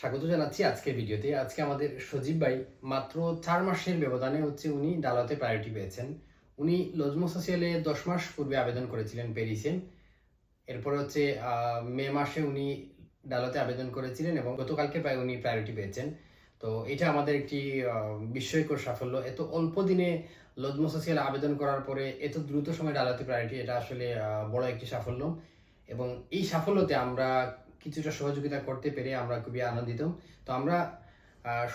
স্বাগত জানাচ্ছি আজকের ভিডিওতে। আজকে আমাদের সজীব ভাই মাত্র চার মাসের ব্যবধানে হচ্ছে উনি ডালাতে প্রায়োরিটি পেয়েছেন। উনি লজমো সোশিয়ালে দশ মাস পূর্বে আবেদন করেছিলেন পেরিসে। এরপরে হচ্ছে মে মাসে উনি ডালাতে আবেদন করেছিলেন এবং গতকালকে প্রায় উনি প্রায়োরিটি পেয়েছেন। তো এটা আমাদের একটি বিস্ময়কর সাফল্য। এত অল্প দিনে লজমো সোশিয়ালে আবেদন করার পরে এত দ্রুত সময় ডালাতে প্রায়োরিটি এটা আসলে বড় একটি সাফল্য। এবং এই সাফল্যতে আমরা কিছুটা সহযোগিতা করতে পেরে আমরা খুবই আনন্দিত। তো আমরা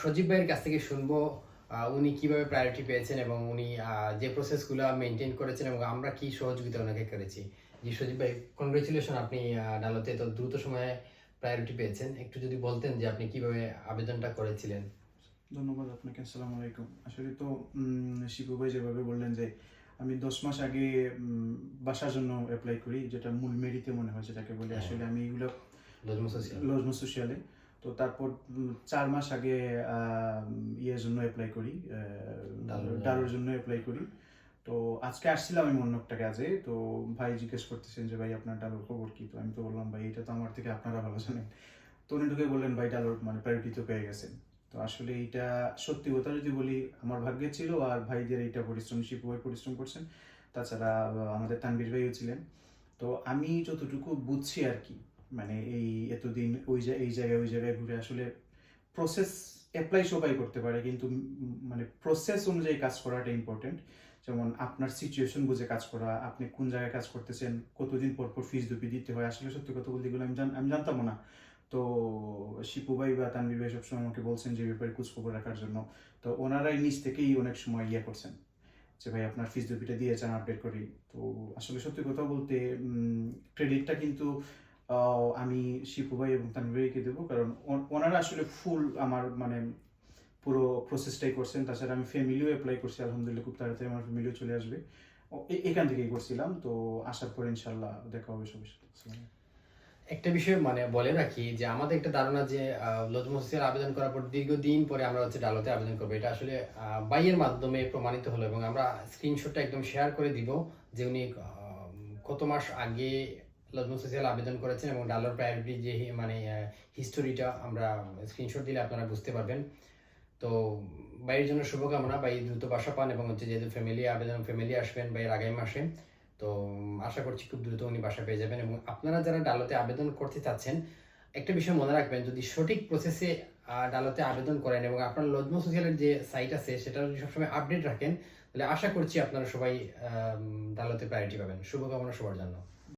সজীব ভাইয়ের কাছ থেকে শুনব উনি কীভাবে প্রায়োরিটি পেয়েছেন এবং উনি যে প্রসেসগুলো মেনটেন করেছেন এবং আমরা কি সহযোগিতা ওনাকে করেছি। জি সজীব ভাই কনগ্রেচুলেশন আপনি ডালোতে তো দ্রুত সময়ে প্রায়োরিটি পেয়েছেন। একটু যদি বলতেন যে আপনি কীভাবে আবেদনটা করেছিলেন। ধন্যবাদ আপনাকে আসসালামু আলাইকুম। আসলে তো শিপু ভাই যেভাবে বললেন যে আমি দশ মাস আগে বাসার জন্য অ্যাপ্লাই করি যেটা মূল মেরিতে মনে হয় যেটাকে বলি। হ্যাঁ। আসলে আমি এগুলো লজমো সোশিয়াল তো তারপর চার মাস আগে ইয়ের জন্য অ্যাপ্লাই করি ডালোর- জন্য অ্যাপ্লাই করি। তো আজকে আসছিলাম আমি অন্য একটা কাজে। তো ভাই জিজ্ঞেস করতেছেন যে ভাই আপনার ডালোর খবর কি? তো আমি তো বললাম ভাই এটা তো আমার থেকে আপনারা ভালো জানেন। তো উনি ঢুকে বললেন ভাই ডালোর মানে প্রায়োরিটি তো পেয়ে গেছেন তো আসলে এইটা সত্যি কথা যদি বলি আমার ভাগ্যে ছিল আর ভাইদের এইটা পরিশ্রম শিপু ভাই পরিশ্রম করছেন। তাছাড়া আমাদের তানবীর ভাইও ছিলেন। তো আমি যতটুকু বুঝছি আর কি মানে এই এতদিন ওই এই জায়গায়, ওই জায়গায় ঘুরে আসলে প্রসেস অ্যাপ্লাই সবাই করতে পারে, কিন্তু মানে প্রসেস অনুযায়ী কাজ করাটা ইম্পর্টেন্ট যেমন আপনার সিচুয়েশন বুঝে কাজ করা, আপনি কোন জায়গায় কাজ করতেছেন, কতদিন পর পর ফিস দুপি দিতে হয়, আসলে সত্যি কথা বলতে গেলে আমি আমি জানতামও না। তো শিপু ভাই বা তানবীর ভাই সবসময় আমাকে বলছেন যে ব্যাপারে খোঁজখবর রাখার জন্য। তো ওনারাই নিজ থেকেই অনেক সময় ইয়ে করছেন যে, ভাই, আপনার ফিস দুপিটা দিয়েছেন আপডেট করি। তো আসলে সত্যি কথা বলতে ক্রেডিটটা কিন্তু আমি শিপু ভাই এবং তানভীর ভাইকে দেবো, কারণ ওনারা আসলে ফুল আমার মানে পুরো প্রসেসটাই করছেন। তাছাড়া আমি ফ্যামিলিও অ্যাপ্লাই করছি, আলহামদুলিল্লাহ, খুব তাড়াতাড়ি আমার ফ্যামিলিও চলে আসবে। এখান থেকেই করছিলাম, তো আসার পর ইনশাল্লাহ দেখা হবে সবার সাথে। একটা বিষয় মানে বলে রাখি যে, আমাদের একটা ধারণা যে লজমো সোশিয়াল আবেদন করার পর দীর্ঘদিন পরে আমরা হচ্ছে ডালোতে আবেদন করব। এটা আসলে বাইয়ের মাধ্যমে প্রমাণিত হলো এবং আমরা স্ক্রিনশটটা একদম শেয়ার করে দিব যে উনি কত মাস আগে লজমো সোশিয়াল আবেদন করেছেন এবং ডালার প্রায়োরিটি যে মানে হিস্টোরিটা আমরা স্ক্রিনশট দিলে আপনারা বুঝতে পারবেন। তো, বাইরের জন্য শুভকামনা বাই দ্রুত বাসা পান এবং হচ্ছে যেহেতু ফ্যামিলি আবেদন ফ্যামিলি আসবেন বাইরের আগামী মাসে। তো আশা করছি খুব দ্রুত উনি বাসা পেয়ে যাবেন এবং আপনারা যারা ডালোতে আবেদন করতে চাচ্ছেন, একটা বিষয় মনে রাখবেন, যদি সঠিক প্রসেসে ডালোতে আবেদন করেন এবং আপনার লজমো সোশিয়ালের যে সাইট আছে, সেটা যদি সবসময় আপডেট রাখেন, তাহলে আশা করছি আপনারা সবাই ডালোতে প্রায়োরিটি পাবেন। শুভকামনা সবার জন্য।